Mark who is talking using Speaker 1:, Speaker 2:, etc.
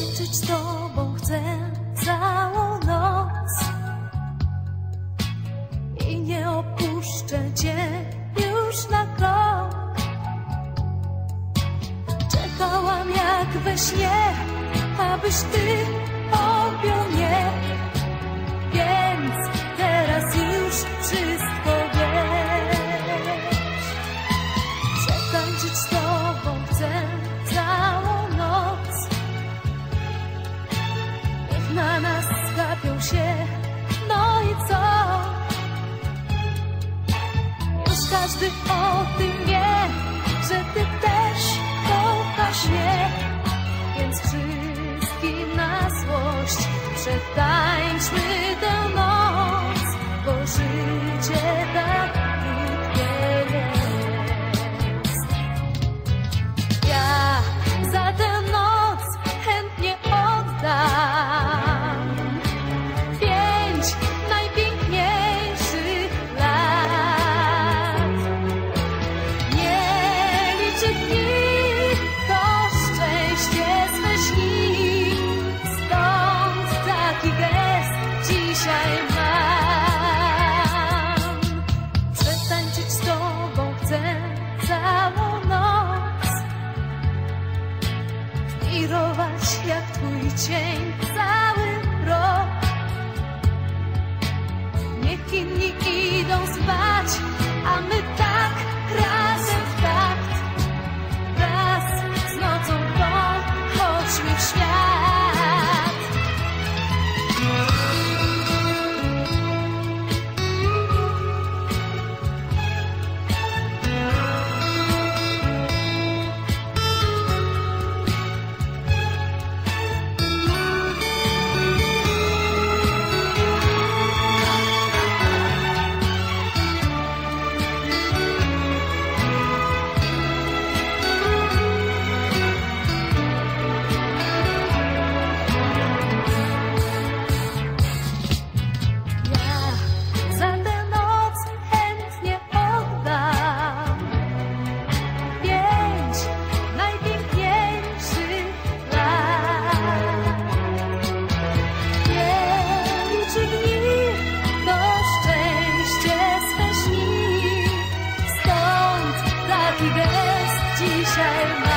Speaker 1: tańczyć z tobą chcę całą noc i nie opuszczę cię już na krok. Czekałam jak we śnie, abyś ty objął. That's the only thing. shame shame.